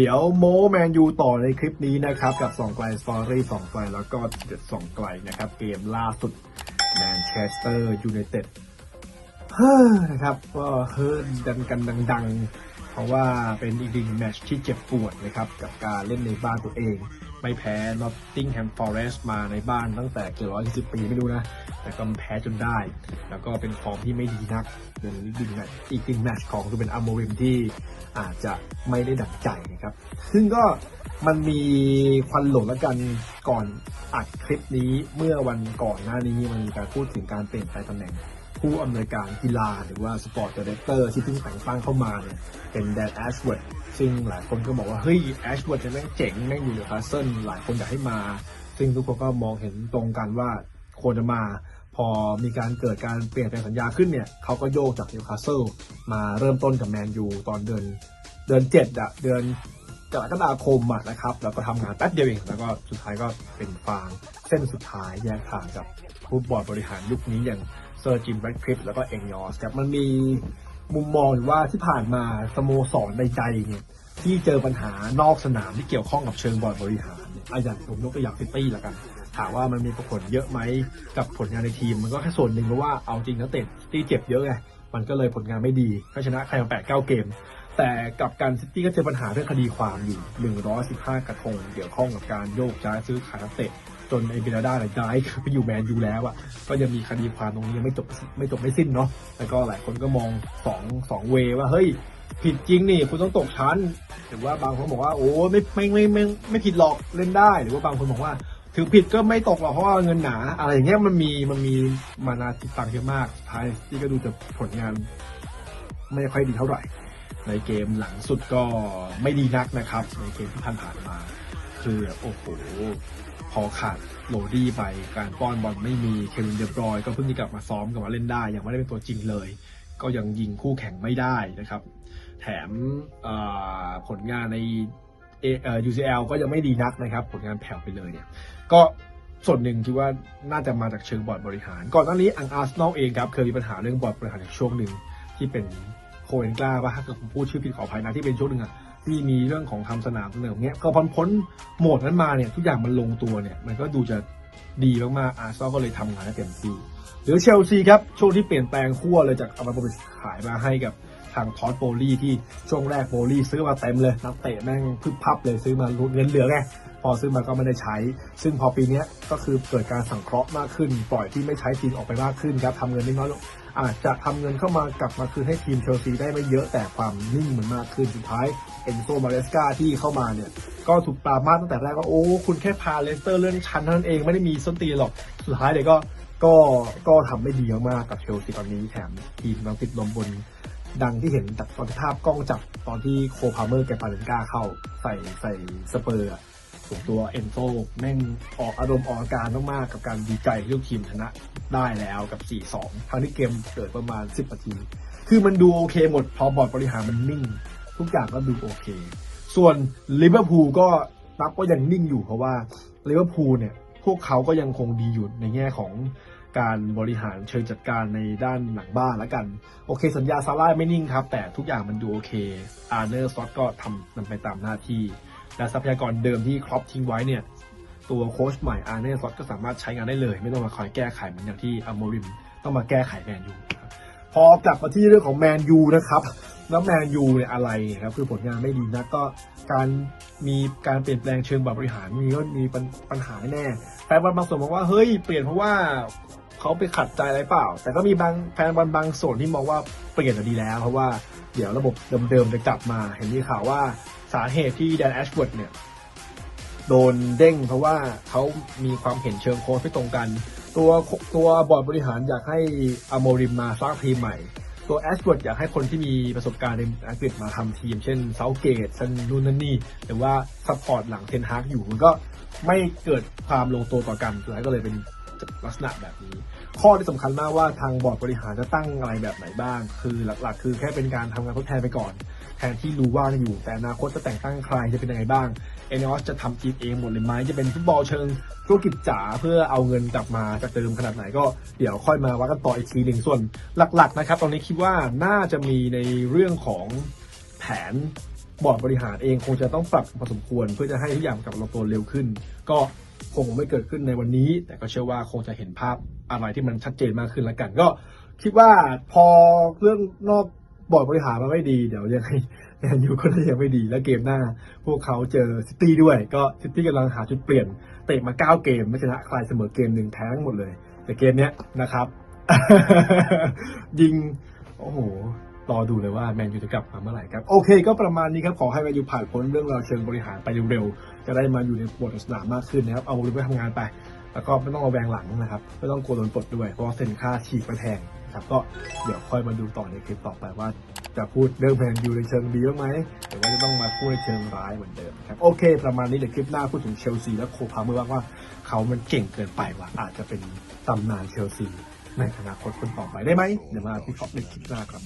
เดี๋ยวโมแมนยูต่อในคลิปนี้นะครับ กับสองไกลสตอรี่สองไกลแล้วก็เด็ดสองไกลนะครับ เกมล่าสุดแมนเชสเตอร์ยูไนเต็ดเฮ้อนะครับก็เฮิร์ดันกันดัง ๆ เพราะว่าเป็นอีกหนึ่งแมตช์ที่เจ็บปวดนะครับ กับการเล่นในบ้านตัวเอง ไม่แพ้นอตติงแฮมฟอเรสต์มาในบ้านตั้งแต่เกือบร้อยสิบปีไม่รู้นะ แต่ก็แพ้จนได้ แล้วก็เป็นฟอร์มที่ไม่ดีนักเป็นอีกหนึ่งแมตช์อีกหนึ่งแมตช์ของคือเป็นอัมโมริมที่อาจจะไม่ได้ดังใจนะครับ ซึ่งก็มันมีควันหลงแล้วกันก่อนอัดคลิปนี้เมื่อวันก่อนหน้านี้มันมีการพูดถึงการเปลี่ยนแปลงตำแหน่ง ผู้อำนวยการกีฬาหรือว่าสปอร์ตดีเรคเตอร์ที่เพิ่งแต่งตั้งเข้ามาเนี่ยเป็นแดนแอชเวิร์ดซึ่งหลายคนก็บอกว่าเฮ้ยแอชเวิร์ดจะแม่งเจ๋งแม่งอยู่ในคาสเซิลหลายคนอยากให้มา ซึ่งทุกคนก็มองเห็นตรงกันว่าควรจะมาพอมีการเกิดการเปลี่ยนแปลงสัญญาขึ้นเนี่ยเขาก็โยกจากนิวคาสเซิลมาเริ่มต้นกับแมนยูตอนเดือนเดือนเจ็ดอะเดือนกรกฎาคมอะนะครับ แล้วก็ทำงานแป๊บเดียวเองแล้วก็สุดท้ายก็เป็นฟางเส้นสุดท้ายแยกทางกับผู้บอร์ดบริหารยุคนี้อย่าง เซอร์จิมแบล็กคลิปแล้วก็เอ็นยอสครับมันมีมุมมองอยู่ว่าที่ผ่านมาสโมสรในใจเนี่ยที่เจอปัญหานอกสนามที่เกี่ยวข้องกับเชิงบอร์บริหารเนี่ยอะอย่างผมยกตัวอย่างซิตี้ละกัน ถามว่ามันมีผลเยอะไหมกับผลงานในทีม มันก็แค่ส่วนหนึ่งเพราะว่าเอาจริงนักเตะที่เจ็บเยอะไงมันก็เลยผลงานไม่ดีก็ชนะใครมาแปดเก้าเกม แต่กับการซิตี้ก็เจอปัญหาเรื่องคดีความอยู่ 115 กระทงเกี่ยวข้องกับการโยกย้ายซื้อขายนักเตะ จนไอ้เบนาด้าเนี่ยย้ายไปอยู่แมนยูแล้วอะก็ยังมีคดีความตรงนี้ยังไม่จบไม่จบไม่สิ้นเนาะแล้วก็หลายคนก็มองสองสองเวว่าเฮ้ยผิดจริงนี่คุณต้องตกชั้นหรือว่าบางคนบอกว่าโอ้ไม่ไม่ไม่ไม่ไม่ผิดหรอกเล่นได้ หรือว่าบางคนบอกว่าถึงผิดก็ไม่ตกหรอกเพราะว่าเงินหนา อะไรอย่างเงี้ยมันมีมันมีมานาทิตังเยอะมากท้ายที่ก็ดูจะผลงาน ไม่ค่อยดีเท่าไหร่ ในเกมหลังสุดก็ไม่ดีนักนะครับ ในเกมที่ผ่านผ่านมา คือโอ้โหพอขาดโหลดี้ไปการป้อนบอลไม่มีเควินเดบรอยก็เพิ่งจะกลับมาซ้อมกลับมาเล่นได้ยังไม่ได้เป็นตัวจริงเลย ก็ยังยิงคู่แข่งไม่ได้นะครับ แถมผลงานใน UCL ก็ยังไม่ดีนักนะครับ ผลงานแผ่วไปเลยเนี่ย ก็ส่วนหนึ่งที่ว่าน่าจะมาจากเชิงบอร์ดบริหาร ก่อนหน้านี้อังอาร์เซนอลเองครับเคยมีปัญหาเรื่องบอร์ดบริหารในช่วงหนึ่งที่เป็นโคเอนกล้าป่ะถ้าเกิดผมพูดชื่อผิดขออภัยนะที่เป็นช่วงหนึ่งอะ ที่มีเรื่องของทำสนามเสนอเนี้ยก็พ้นพ้นโหมดนั้นมาเนี่ยทุกอย่างมันลงตัวเนี่ยมันก็ดูจะดีมากๆอาร์ซอก็เลยทำงานได้เต็มที่หรือเชลซีครับช่วงที่เปลี่ยนแปลงขั้วเลยจากอามาโบริสขายมาให้กับทางทอสโบลี่ที่ช่วงแรกโบลี่ซื้อมาเต็มเลยนักเตะแม่งพึบพับเลยซื้อมาเงินเหลือไงพอซื้อมาก็ไม่ได้ใช้ ซึ่งพอปีนี้ก็คือเกิดการสังเคราะห์มากขึ้น ปล่อยที่ไม่ใช้ทีมออกไปมากขึ้นครับทำเงินได้น้อยลง อาจจะทำเงินเข้ามากลับมาคืนให้ทีมเชลซีได้ไม่เยอะแต่ความนิ่งเหมันมากขึ้นสุดท้ายเอนโซมาเรสกาที่เข้ามาเนี่ย ก็ถูกปรามาตั้งแต่แรกว่าโอ้คุณแค่พาเลสเตอร์เลื่อนชั้นเท่านั้นเองไม่ได้มีส้นตีหรอกสุดท้ายเดี๋ยวก็ก็ก็ทำไม่ดีมากกับเชลซีตอนนี้แถมทีมกำลังติดลมบนดังที่เห็นจากตอนที่ภาพกล้องจับตอนที่โคพาเมอร์แกปาเลนกาเข้าใส่ใส่สเปอร์ ส่วนตัวเอนโซแม่งออกอารมณ์ออกอาการมากๆกับการดีใจที่ลูกทีมชนะได้แล้วกับ 4-2ทั้งที่เกมเกิดประมาณ 10นาที คือมันดูโอเคหมด พอบอร์ดบริหารมันนิ่ง ทุกอย่างก็ดูโอเค ส่วนลิเวอร์พูลก็นับว่ายังนิ่งอยู่เพราะว่าลิเวอร์พูลเนี่ย พวกเขาก็ยังคงดีอยู่ในแง่ของการบริหารเชิงจัดการในด้านหลังบ้านแล้วกัน โอเค สัญญาซาร่าไม่นิ่งครับ แต่ทุกอย่างมันดูโอเคอาร์เนอร์ซอตก็ทำมันไปตามหน้าที่ และทรัพยากรเดิมที่ครอปทิ้งไว้เนี่ยตัวโค้ชใหม่อาร์เนอร์ซอตก็สามารถใช้งานได้เลย ไม่ต้องมาคอยแก้ไขเหมือนอย่างที่อโมริมต้องมาแก้ไขแมนยูพอกลับมาที่เรื่องของแมนยูนะครับแล้วแมนยูเนี่ยอะไรครับคือผลงานไม่ดีนะก็การมีการเปลี่ยนแปลงเชิงบริหารมีก็มีปัญปัญหาแน่แฟนบอลบางส่วนบอกว่าเฮ้ยเปลี่ยนเพราะว่าเขาไปขัดใจอะไรเปล่า แต่ก็มีบางแฟนบอลบางส่วนที่มองว่าเปลี่ยนอะดีแล้ว เพราะว่าเดี๋ยวระบบเดิมๆจะกลับมา เห็นมีข่าวว่า สาเหตุที่แดนแอชเวิร์ดเนี่ย โดนเด้งเพราะว่าเขามีความเห็นเชิงโค้ชไม่ตรงกัน ตัวตัวบอร์ดบริหารอยากให้อโมริมมาสร้างทีมใหม่ ตัวแอชเวิร์ดอยากให้คนที่มีประสบการณ์ในอังกฤษมาทำทีม เช่นเซาเกตเช่นนูนนันนี่หรือว่าซัพพอร์ตหลังเทนฮากอยู่มันก็ไม่เกิดความลงตัวต่อกันสุดท้ายก็เลยเป็นลักษณะแบบนี้ ข้อที่สำคัญมากว่าทางบอร์ดบริหารจะตั้งอะไรแบบไหนบ้าง คือหลักๆ คือแค่เป็นการทำงานทดแทนไปก่อน แทนที่รู้ว่าจะอยู่ แต่อนาคตจะแต่งตั้งใครจะเป็นยังไงบ้างเอเนอสจะทำทีมเองหมดเลยไหมจะเป็นฟุตบอลเชิงธุรกิจจ๋าเพื่อเอาเงินกลับมาจากเดิมขนาดไหนก็เดี๋ยวค่อยมาว่ากันต่ออีกทีหนึ่งส่วนหลัก ๆ นะครับ ตอนนี้คิดว่าน่าจะมีในเรื่องของแผนบอร์ดบริหารเองคงจะต้องปรับพอสมควร เพื่อจะให้ทุกอย่างกลับมาลงตัวเร็วขึ้น ก็คงไม่เกิดขึ้นในวันนี้ แต่ก็เชื่อว่าคงจะเห็นภาพอะไรที่มันชัดเจนมากขึ้นแล้วกัน ก็คิดว่าพอเรื่องนอก บอร์ดบริหารมาไม่ดี เดี๋ยวยังไงแมนยูก็ยังไม่ดี แล้วเกมหน้า พวกเขาเจอซิตี้ด้วย ก็ซิตี้กำลังหาจุดเปลี่ยน เตะมา 9 เกม ไม่ชนะใครเสมอเกมหนึ่งแพ้ทั้งหมดเลย แต่เกมเนี้ยนะครับ ยิง โอ้โหรอดูเลยว่าแมนยูจะกลับมาเมื่อไหร่ครับ โอเคก็ประมาณนี้ครับ ขอให้แมนยูผ่านพ้นเรื่องราวเชิงบริหารไปเร็วๆ จะได้มาอยู่ในบทสนามมากขึ้นนะครับ เอาลูกไปทำงานไป แล้วก็ไม่ต้องเอาแวงหลังนะครับ ไม่ต้องกลัวโดนปลดด้วย เพราะเซ็นค่าฉีกไปแทง นะครับ ก็เดี๋ยวค่อยมาดูต่อในคลิปต่อไปว่าจะพูดเรื่องแมนยูในเชิงดีบ้างไหมหรือว่าจะต้องมาพูดในเชิงร้ายเหมือนเดิมครับโอเค ประมาณนี้เดี๋ยวคลิปหน้าพูดถึงเชลซีและโคพาเมอร์บ้าว่าเขามันเก่งเกินไปว่ะอาจจะเป็นตำนานเชลซีในอนาคตคนต่อไปได้ไหมเดี๋ยวมาพิเคราะห์ในคลิปหน้าครับ